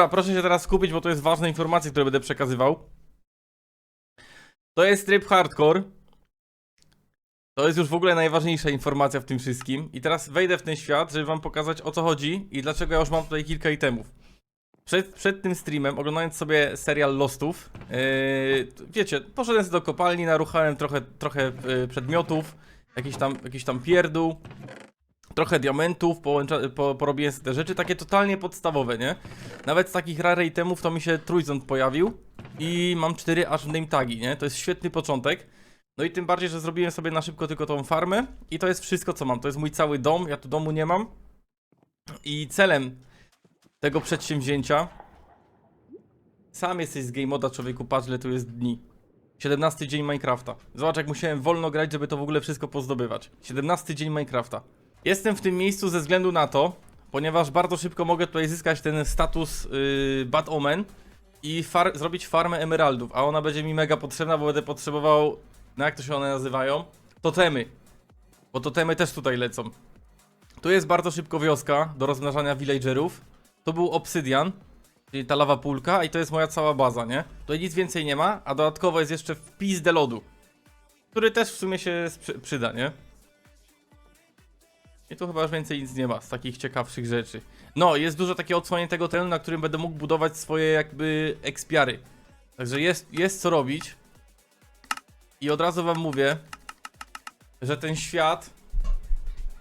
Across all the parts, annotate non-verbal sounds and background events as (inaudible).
Dobra, proszę się teraz skupić, bo to jest ważne informacje, które będę przekazywał. To jest tryb hardcore. To jest już w ogóle najważniejsza informacja w tym wszystkim. I teraz wejdę w ten świat, żeby wam pokazać o co chodzi i dlaczego ja już mam tutaj kilka itemów. Przed, przed tym streamem, oglądając sobie serial Lostów, yy, wiecie, poszedłem do kopalni, naruchałem trochę, trochę yy, przedmiotów, jakiś tam, jakiś tam pierdół, trochę diamentów, połącza, po, porobiłem te rzeczy, takie totalnie podstawowe, nie? Nawet z takich rare itemów to mi się trójząt pojawił i mam cztery aż name tagi, nie? To jest świetny początek. No i tym bardziej, że zrobiłem sobie na szybko tylko tą farmę i to jest wszystko co mam. To jest mój cały dom, ja tu domu nie mam. I celem tego przedsięwzięcia sam jesteś z game moda człowieku, patrz ile tu jest dni. 17 dzień Minecrafta. Zobacz jak musiałem wolno grać, żeby to w ogóle wszystko pozdobywać. 17 dzień Minecrafta. Jestem w tym miejscu ze względu na to, ponieważ bardzo szybko mogę tutaj zyskać ten status yy, Bad Omen i far zrobić farmę emeraldów, a ona będzie mi mega potrzebna, bo będę potrzebował, no jak to się one nazywają? Totemy. Bo totemy też tutaj lecą. Tu jest bardzo szybko wioska do rozmnażania villagerów. To był obsydian, czyli ta lawa pulka i to jest moja cała baza, nie? Tutaj nic więcej nie ma, a dodatkowo jest jeszcze wpis de lodu, który też w sumie się przyda, nie? I tu chyba już więcej nic nie ma z takich ciekawszych rzeczy. No, jest dużo takiego odsłoniętego terenu, na którym będę mógł budować swoje jakby ekspiary. Także jest, jest co robić. I od razu wam mówię, że ten świat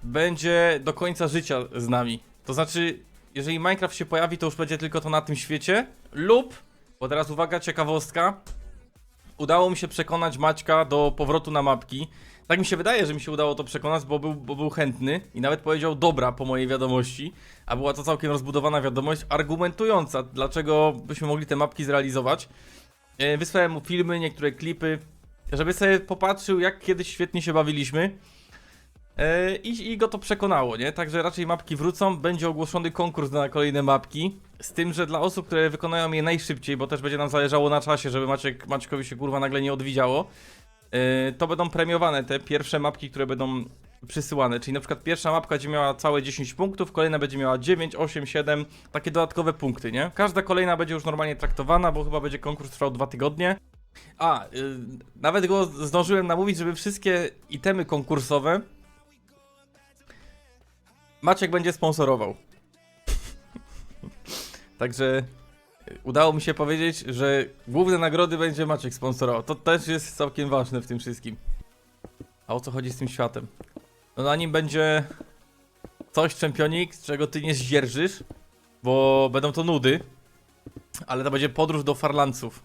będzie do końca życia z nami. To znaczy, jeżeli Minecraft się pojawi, to już będzie tylko to na tym świecie. Lub, bo teraz uwaga, ciekawostka. Udało mi się przekonać Maćka do powrotu na mapki. Tak mi się wydaje, że mi się udało to przekonać, bo był, bo był chętny i nawet powiedział dobra po mojej wiadomości, a była to całkiem rozbudowana wiadomość, argumentująca, dlaczego byśmy mogli te mapki zrealizować. E, Wysłałem mu filmy, niektóre klipy, żeby sobie popatrzył, jak kiedyś świetnie się bawiliśmy. E, I, I go to przekonało, nie? Także raczej mapki wrócą, będzie ogłoszony konkurs na kolejne mapki. Z tym, że dla osób, które wykonają je najszybciej, bo też będzie nam zależało na czasie, żeby Maciek, Maćkowi się kurwa nagle nie odwidziało. Yy, to będą premiowane te pierwsze mapki, które będą przysyłane. Czyli na przykład pierwsza mapka będzie miała całe 10 punktów, kolejna będzie miała 9, 8, 7, takie dodatkowe punkty, nie? Każda kolejna będzie już normalnie traktowana, bo chyba będzie konkurs trwał 2 tygodnie. A, yy, nawet go zdążyłem namówić, żeby wszystkie itemy konkursowe Maciek będzie sponsorował. (laughs) Także udało mi się powiedzieć, że główne nagrody będzie Maciek sponsorował. To też jest całkiem ważne w tym wszystkim. A o co chodzi z tym światem? No na nim będzie coś, czempionik, z czego ty nie zdzierżysz, bo będą to nudy, ale to będzie podróż do Farlanców.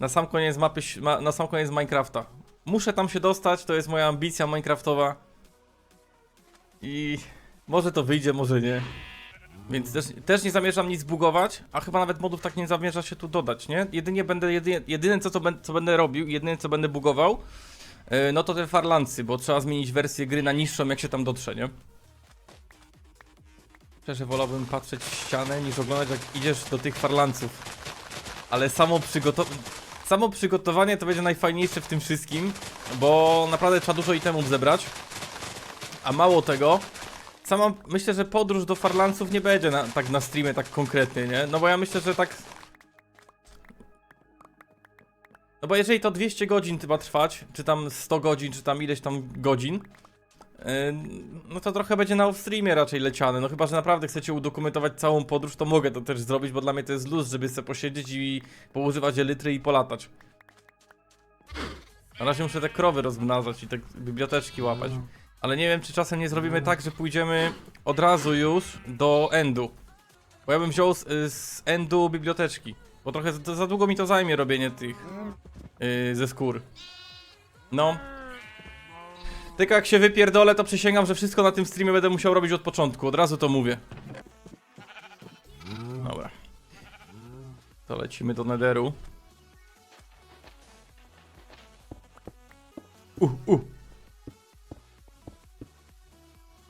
Na sam koniec mapy, na sam koniec Minecrafta. Muszę tam się dostać, to jest moja ambicja Minecraftowa. I może to wyjdzie, może nie. Więc też, też nie zamierzam nic bugować, a chyba nawet modów tak nie zamierza się tu dodać, nie? Jedynie będę, jedynie, jedyne co, co, ben, co będę robił, jedyne co będę bugował, yy, no to te farlancy, bo trzeba zmienić wersję gry na niższą, jak się tam dotrze, nie? Szczerze wolałbym patrzeć w ścianę, niż oglądać jak idziesz do tych farlanców. Ale samo przygotowanie... Samo przygotowanie to będzie najfajniejsze w tym wszystkim, bo naprawdę trzeba dużo itemów zebrać. A mało tego, sama myślę, że podróż do Farlanców nie będzie na, tak na streamie tak konkretnie, nie? No bo ja myślę, że tak. No bo jeżeli to 200 godzin chyba trwać, czy tam 100 godzin, czy tam ileś tam godzin, yy, no to trochę będzie na off-streamie raczej leciane. No chyba, że naprawdę chcecie udokumentować całą podróż, to mogę to też zrobić, bo dla mnie to jest luz, żeby sobie posiedzieć i poużywać elitry i polatać. Na razie muszę te krowy rozmnażać i te biblioteczki łapać. Ale nie wiem, czy czasem nie zrobimy tak, że pójdziemy od razu już do endu. Bo ja bym wziął z, z endu biblioteczki. Bo trochę za, za długo mi to zajmie robienie tych yy, ze skór. No. Tylko jak się wypierdolę, to przysięgam, że wszystko na tym streamie będę musiał robić od początku. Od razu to mówię. Dobra. To lecimy do nederu. Uh, uh.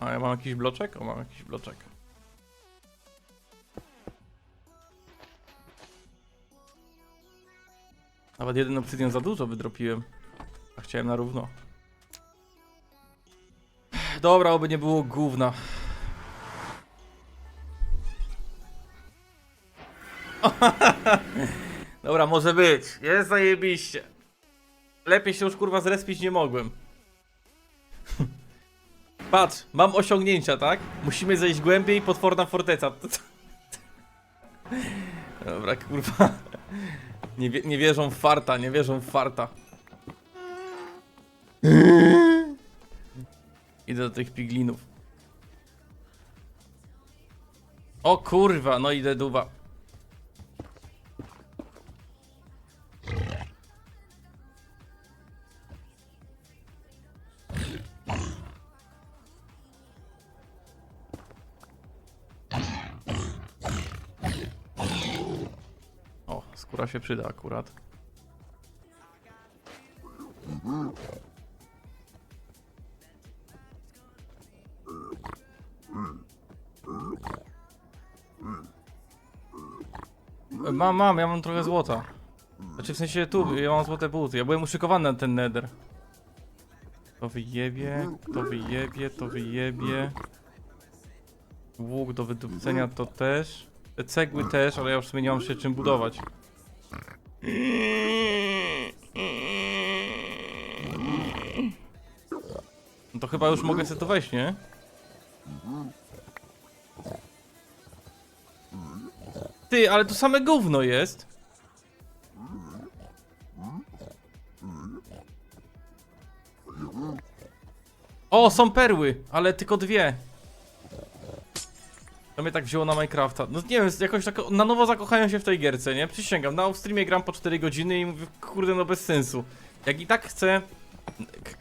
A ja mam jakiś bloczek? O, mam jakiś bloczek. Nawet jeden obsydian za dużo wydropiłem. A chciałem na równo. Dobra, oby nie było gówna. (laughs) Dobra, może być. Jest zajebiście. Lepiej się już kurwa zrespić nie mogłem. (laughs) Patrz, mam osiągnięcia, tak? Musimy zejść głębiej, potworna forteca. (laughs) Dobra, kurwa. Nie, wie, nie wierzą w farta, nie wierzą w farta. Idę do tych piglinów. O kurwa, no idę duwa. Skóra się przyda akurat. Mam, mam, ja mam trochę złota. Znaczy w sensie tu, ja mam złote buty. Ja byłem uszykowany na ten nether. To wyjebie, to wyjebie, to wyjebie. Łuk do wydupcenia to też. Te cegły też, ale ja już w sumie nie mam się czym budować. No to chyba już mogę sobie to wejść, nie? Ty, ale to same gówno jest. O, są perły, ale tylko dwie. To mnie tak wzięło na Minecrafta. No nie wiem, jakoś tak na nowo zakochałem się w tej gierce, nie? Przysięgam, na streamie gram po 4 godziny i mówię, kurde, no bez sensu. Jak i tak chcę...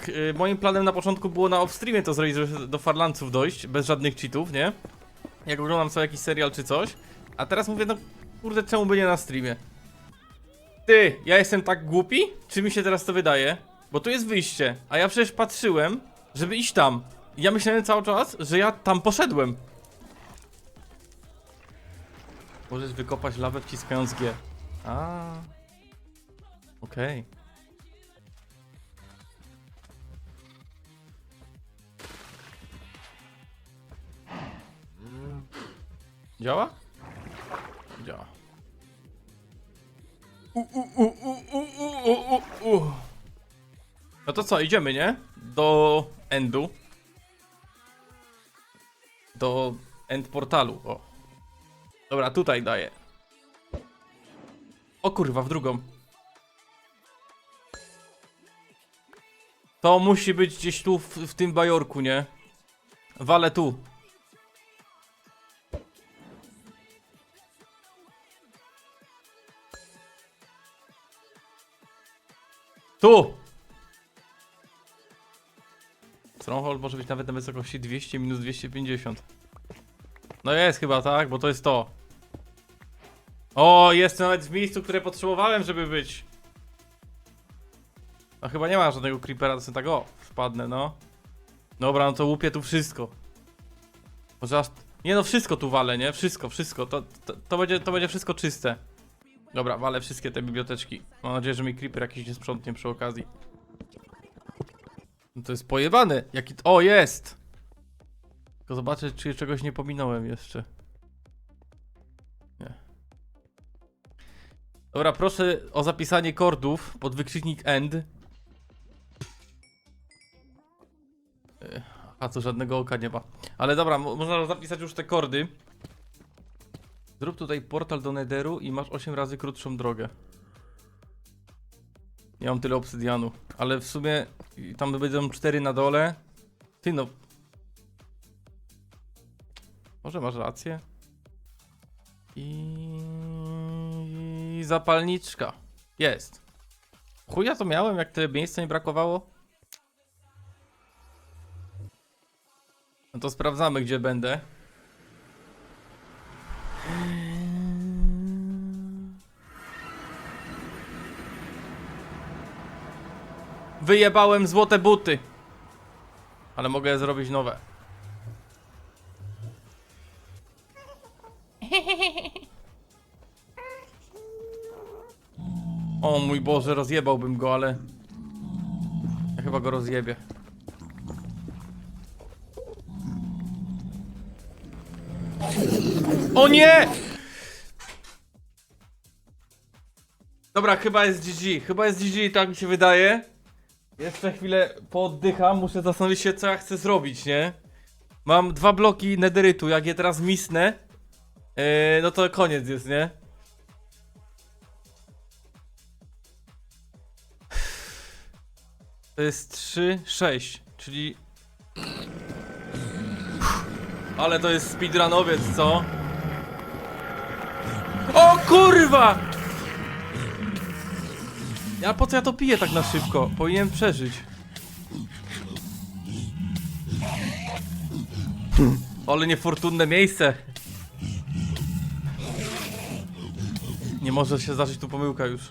y, moim planem na początku było na off-streamie to zrobić, żeby do farlanców dojść, bez żadnych cheatów, nie? Jak oglądam co jakiś serial czy coś. A teraz mówię, no kurde, czemu by nie na streamie? Ty, ja jestem tak głupi? Czy mi się teraz to wydaje? Bo tu jest wyjście, a ja przecież patrzyłem, żeby iść tam. I ja myślałem cały czas, że ja tam poszedłem. Możesz wykopać lawę wciskając G. A. Okej. Okay. Działa? Działa. U, u, u, u, u, u, u, u. No to co, idziemy, nie? Do endu. Do end portalu. O. Dobra, tutaj daję. O kurwa, w drugą. To musi być gdzieś tu w, w tym bajorku, nie? Wale tu. Tu! Stronghold może być nawet na wysokości 200 minus 250. No jest chyba, tak? Bo to jest to. O, jest nawet w miejscu, które potrzebowałem, żeby być. A chyba nie ma żadnego creepera, to sobie tak o, wpadnę, no. Dobra, no to łupię tu wszystko. Może aż... Nie no, wszystko tu walę, nie? Wszystko, wszystko. To, to, to, będzie, to będzie wszystko czyste. Dobra, walę wszystkie te biblioteczki. Mam nadzieję, że mi creeper jakiś nie sprzątnie przy okazji. No to jest pojebane. Jaki... O, jest! Tylko zobaczę, czy czegoś nie pominąłem jeszcze. Nie. Dobra, proszę o zapisanie kordów pod wykrzyknik END. Y, A tu żadnego oka nie ma. Ale dobra, mo- można zapisać już te kordy. Zrób tutaj portal do Netheru i masz 8 razy krótszą drogę. Nie mam tyle obsydianu, ale w sumie tam będą 4 na dole. Ty no. Może masz rację. I zapalniczka. Jest. Chuja to miałem, jak tyle miejsca mi brakowało. No to sprawdzamy, gdzie będę. Wyjebałem złote buty. Ale mogę zrobić nowe. O mój Boże, rozjebałbym go, ale... Ja chyba go rozjebię. O nie! Dobra, chyba jest GG. Chyba jest GG, tak mi się wydaje. Jeszcze chwilę pooddycham, muszę zastanowić się, co ja chcę zrobić, nie? Mam dwa bloki nederytu, jak je teraz misnę, yy, no to koniec jest, nie? To jest 3, 6, czyli... Ale to jest speedrunowiec, co? O kurwa! Ja po co ja to piję tak na szybko? Powinienem przeżyć. Ale niefortunne miejsce. Nie może się zdarzyć tu pomyłka już.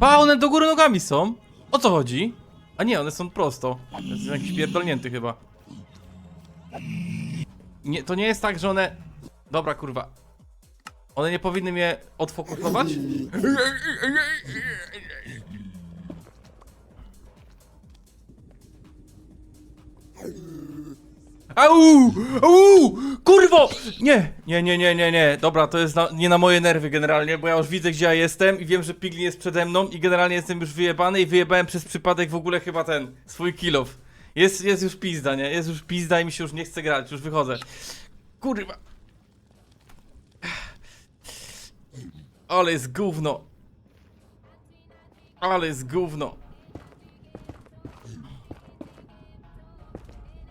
Pa, one do góry nogami są. O co chodzi? A nie, one są prosto. Jest jakiś pierdolnięty chyba. Nie, to nie jest tak, że one... Dobra, kurwa. One nie powinny mnie odfokusować? Au! Au! Kurwo! Nie! Nie, nie, nie, nie, nie. Dobra, to jest na, nie na moje nerwy generalnie, bo ja już widzę gdzie ja jestem i wiem, że Piglin jest przede mną i generalnie jestem już wyjebany i wyjebałem przez przypadek w ogóle chyba ten, swój kilof. Jest, jest już pizda, nie? Jest już pizda i mi się już nie chce grać, już wychodzę. Kurwa. Ale jest gówno. Ale jest gówno.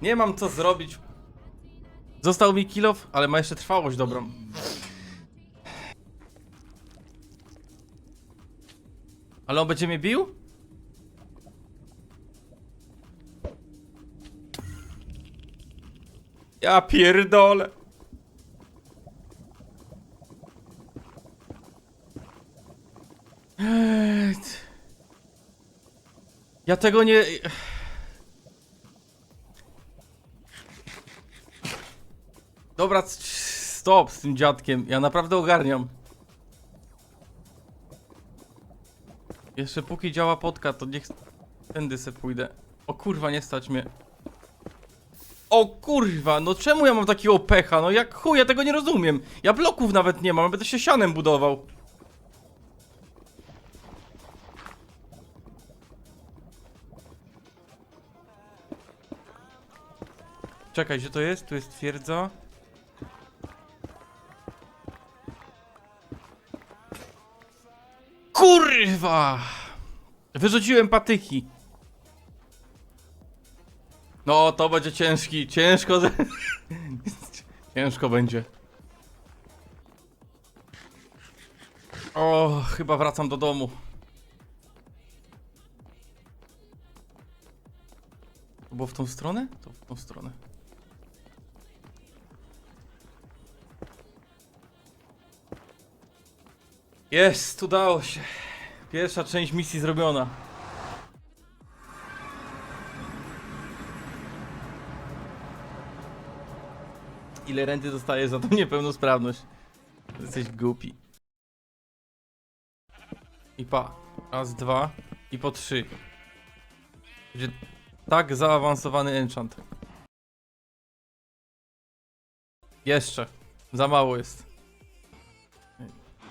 Nie mam co zrobić. Został mi kilof, ale ma jeszcze trwałość dobrą. Ale on będzie mnie bił? Ja pierdolę. Ja tego nie... Stop z tym dziadkiem. Ja naprawdę ogarniam. Jeszcze póki działa podka, to niech tędy se pójdę. O kurwa, nie stać mnie. O kurwa, no czemu ja mam takiego pecha? No jak chuj, ja tego nie rozumiem. Ja bloków nawet nie mam, będę się sianem budował. Czekaj, gdzie to jest? Tu jest twierdza. Kurwa! Wyrzuciłem patyki. No, to będzie ciężki, ciężko. ze- (laughs) ciężko będzie. O, chyba wracam do domu. To było w tą stronę? To w tą stronę. Jest, udało się. Pierwsza część misji zrobiona. Ile renty dostajesz za tą niepełnosprawność? Jesteś głupi. I pa. Raz, dwa i po trzy. Będzie tak zaawansowany enchant. Jeszcze. Za mało jest.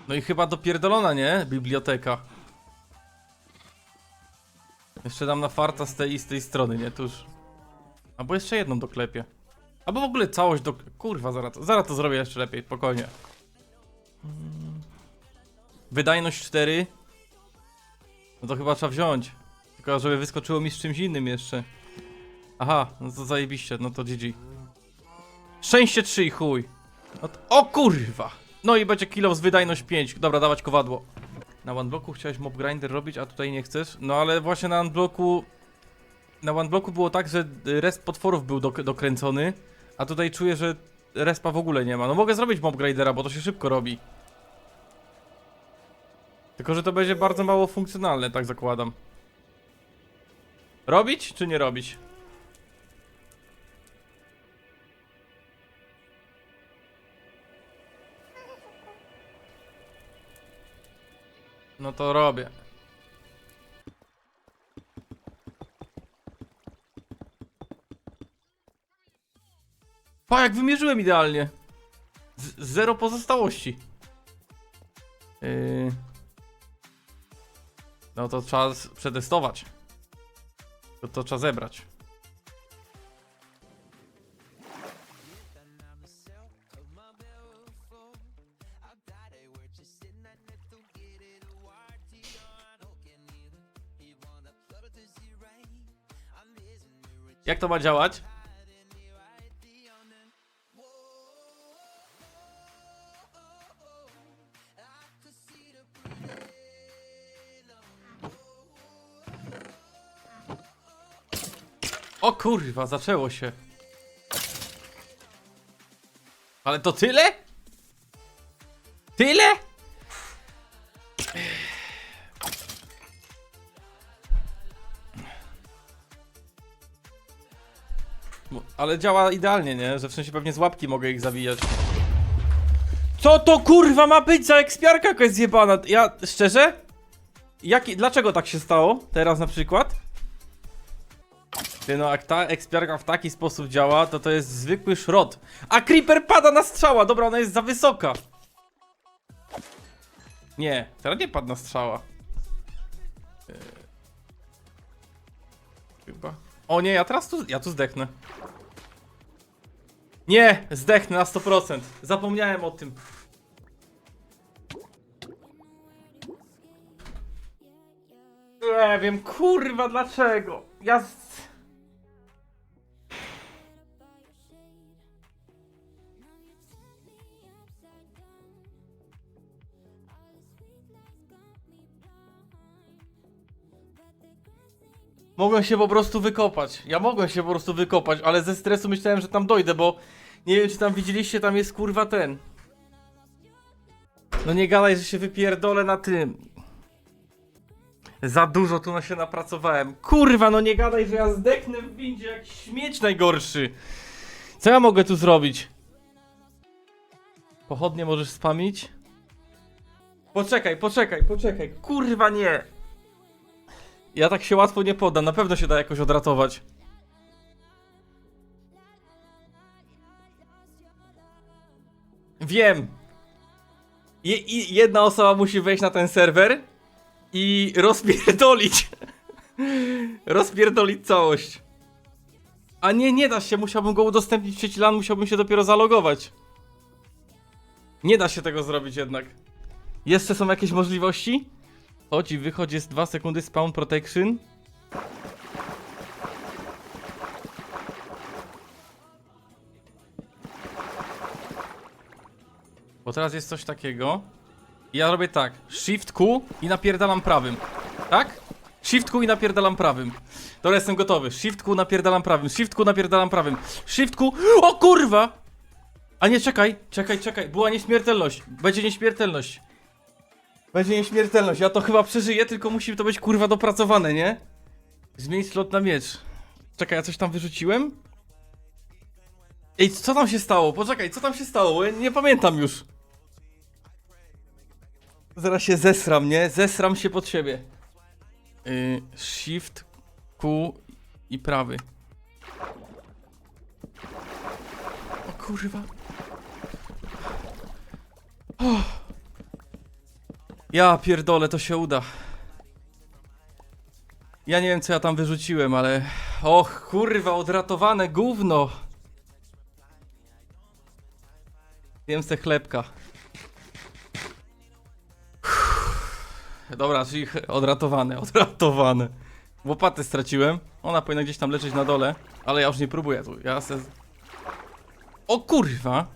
No i chyba dopierdolona, nie? Biblioteka. Jeszcze dam na farta z tej z tej strony, nie? Tuż. Albo jeszcze jedną doklepię. Albo w ogóle całość do... Kurwa, zaraz to, zaraz to zrobię jeszcze lepiej, spokojnie. Mm. Wydajność 4. No to chyba trzeba wziąć. Tylko żeby wyskoczyło mi z czymś innym jeszcze. Aha, no to zajebiście, no to GG. Szczęście 3 i chuj. No o kurwa! No i będzie kilo z wydajność 5. Dobra, dawać kowadło. Na OneBlocku chciałeś mob grinder robić, a tutaj nie chcesz? No ale właśnie na OneBlocku... Na OneBlocku było tak, że resp potworów był dok dokręcony, a tutaj czuję, że respa w ogóle nie ma. No mogę zrobić mob grindera, bo to się szybko robi. Tylko, że to będzie bardzo mało funkcjonalne, tak zakładam. Robić czy nie robić? No to robię. Pa, jak wymierzyłem idealnie. Z zero pozostałości. Yy... No to trzeba przetestować. To, to trzeba zebrać. Jak to ma działać? O kurwa, zaczęło się. Ale to tyle? Tyle? Ale działa idealnie, nie? Że w sensie pewnie z łapki mogę ich zabijać. Co to kurwa ma być za ekspiarka jakaś zjebana? Ja, szczerze? Jaki, dlaczego tak się stało? Teraz na przykład? Ty no, jak ta ekspiarka w taki sposób działa, to to jest zwykły szrot. A creeper pada na strzała, dobra, ona jest za wysoka. Nie, teraz nie padł na strzała. Eee. Chyba. O nie, ja teraz tu, ja tu zdechnę. Nie, zdechnę na 100%. Zapomniałem o tym. Nie wiem, kurwa, dlaczego? Ja... Mogłem się po prostu wykopać. Ja mogłem się po prostu wykopać, ale ze stresu myślałem, że tam dojdę, bo nie wiem, czy tam widzieliście, tam jest kurwa ten. No nie gadaj, że się wypierdolę na tym. Za dużo tu się napracowałem. Kurwa, no nie gadaj, że ja zdechnę w windzie jak śmieć najgorszy. Co ja mogę tu zrobić? Pochodnie możesz spamić? Poczekaj, poczekaj, poczekaj. Kurwa nie. Ja tak się łatwo nie poddam, na pewno się da jakoś odratować. Wiem. Je, i jedna osoba musi wejść na ten serwer i rozpierdolić. (laughs) rozpierdolić całość. A nie, nie da się, musiałbym go udostępnić w sieci LAN, musiałbym się dopiero zalogować. Nie da się tego zrobić jednak. Jeszcze są jakieś możliwości? Chodź i wychodź, jest 2 sekundy spawn protection. Bo teraz jest coś takiego. Ja robię tak. Shift Q i napierdalam prawym. Tak? Shift Q i napierdalam prawym. Dobra, jestem gotowy. Shift Q napierdalam prawym. Shift Q napierdalam prawym. Shift Q. O kurwa! A nie, czekaj, czekaj, czekaj. Była nieśmiertelność. Będzie nieśmiertelność. Będzie nieśmiertelność. Ja to chyba przeżyję, tylko musi to być kurwa dopracowane, nie? Zmień slot na miecz. Czekaj, ja coś tam wyrzuciłem? Ej, co tam się stało? Poczekaj, co tam się stało? Ja nie pamiętam już. Zaraz się zesram, nie? Zesram się pod siebie. Yy, shift, Q i prawy. O kurwa. Ja pierdolę, to się uda. Ja nie wiem, co ja tam wyrzuciłem, ale... Och, kurwa, odratowane gówno. Jem se chlebka. Dobra, czyli odratowane, (laughs) odratowane. Łopatę straciłem. Ona powinna gdzieś tam leżeć na dole, ale ja już nie próbuję tu. Ja se... O kurwa!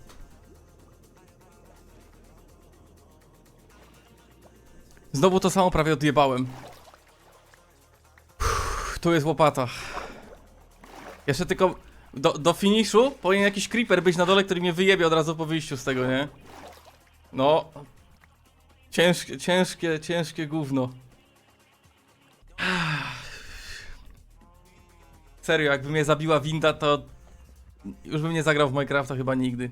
Znowu to samo prawie odjebałem. Tu jest łopata. Jeszcze tylko do, do finiszu powinien jakiś creeper być na dole, który mnie wyjebie od razu po wyjściu z tego, nie? No. Ciężkie, ciężkie, ciężkie gówno. Serio, jakby mnie zabiła winda, to już bym nie zagrał w Minecrafta chyba nigdy.